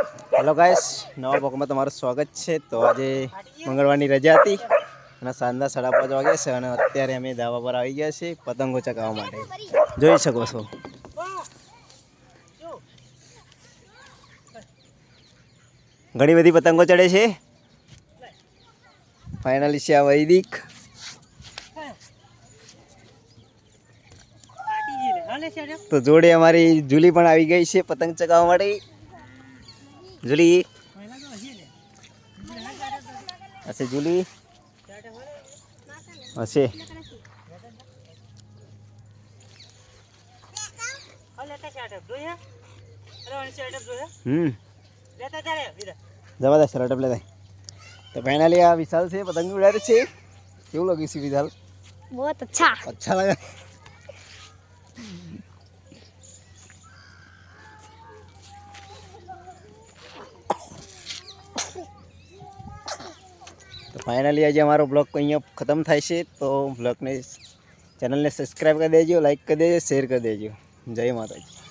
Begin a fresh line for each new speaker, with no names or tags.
Hello guys નવા બ્લોગમાં તમારું સ્વાગત છે. તો આજે મંગળવારની રજા હતી અને સાંજના સાડા પાંચ વાગે છે અને અત્યારે અમે ધાબા પર આવી ગયા છીએ પતંગો ચગાવવા માટે. જોઈ શકો છો. ઘણી બધી પતંગો ચડે છે. ફાઇનલી છે આ વૈદિક. તો જોડે અમારી જુલી પણ આવી ગઈ છે પતંગ ચગાવવા માટે. জুলি আছে জুলি আছে જબરદસ્ત સેટઅપ લેતા તો ફાઇનલી આ વિશાલ છે પતંગ ઉડાડે છે. કેવું લાગ્યું છે વિશાલ?
બહુ અચ્છા.
અચ્છા લગા. તો ફાઇનલી આજે અમારો બ્લોગ અહીંયા ખતમ થાય છે. તો બ્લોગને ચેનલને સબસ્ક્રાઈબ કરી દેજો લાઇક કરી દેજો શેર કરી દેજો. જય માતાજી.